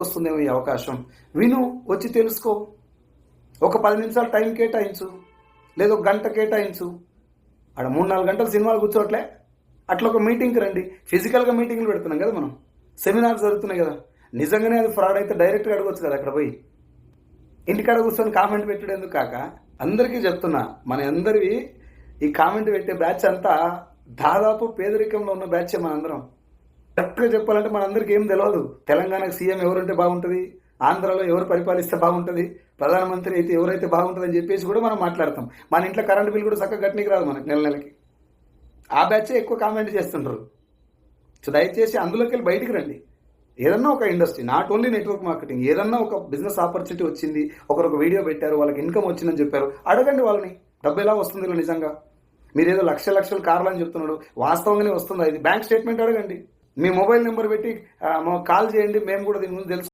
వస్తుందేమో ఈ అవకాశం. విను వచ్చి తెలుసుకో. ఒక పది నిమిషాలు టైం కేటాయించు. లేదా ఒక గంట కేటాయించు. ఆడ మూడు నాలుగు గంటలు సినిమాలు కూర్చోట్లే. అట్లా ఒక మీటింగ్కి రండి. ఫిజికల్గా మీటింగ్లు పెడుతున్నాం కదా మనం. సెమినార్ జరుగుతున్నాయి కదా. నిజంగానే అది ఫ్రాడ్ అయితే డైరెక్ట్గా అడగవచ్చు కదా అక్కడ పోయి. ఇంటికాడ కూర్చొని కామెంట్ పెట్టడం కాక అందరికీ చెప్తున్నా మన అందరివి ఈ కామెంట్ పెట్టే బ్యాచ్ అంతా దాదాపు పేదరికంలో ఉన్న బ్యాచ్ మనందరం. కరెక్ట్గా చెప్పాలంటే మనందరికీ ఏం తెలియదు తెలంగాణకు సీఎం ఎవరుంటే బాగుంటుంది ఆంధ్రాలో ఎవరు పరిపాలిస్తే బాగుంటుంది ప్రధానమంత్రి అయితే ఎవరైతే బాగుంటుందని చెప్పేసి కూడా మనం మాట్లాడతాం. మన ఇంట్లో కరెంట్ బిల్ కూడా చక్కగా గట్టికి రాదు మనకి నెల నెలకి. ఆ బ్యాచే ఎక్కువ కామెంట్ చేస్తుంటారు సో దయచేసి అందులోకి వెళ్ళి బయటికి రండి. ఏదన్నా ఒక industry not only network marketing ఏదన్నా ఒక బిజినెస్ ఆపర్చునిటీ వచ్చింది ఒకరొక వీడియో పెట్టారు వాళ్ళకి ఇన్కమ్ వచ్చిందని చెప్పారు అడగండి వాళ్ళని. డబ్బు ఎలా వస్తుంది నిజంగా? మీరు ఏదో లక్ష లక్షల కార్లు అని చెప్తున్నాడు వాస్తవంగానే వస్తుందా? ఇది బ్యాంక్ స్టేట్మెంట్ అడగండి. మీ మొబైల్ నెంబర్ పెట్టి ఆ, కాల్ చేయండి మేము కూడా దీని గురించి తెలుసు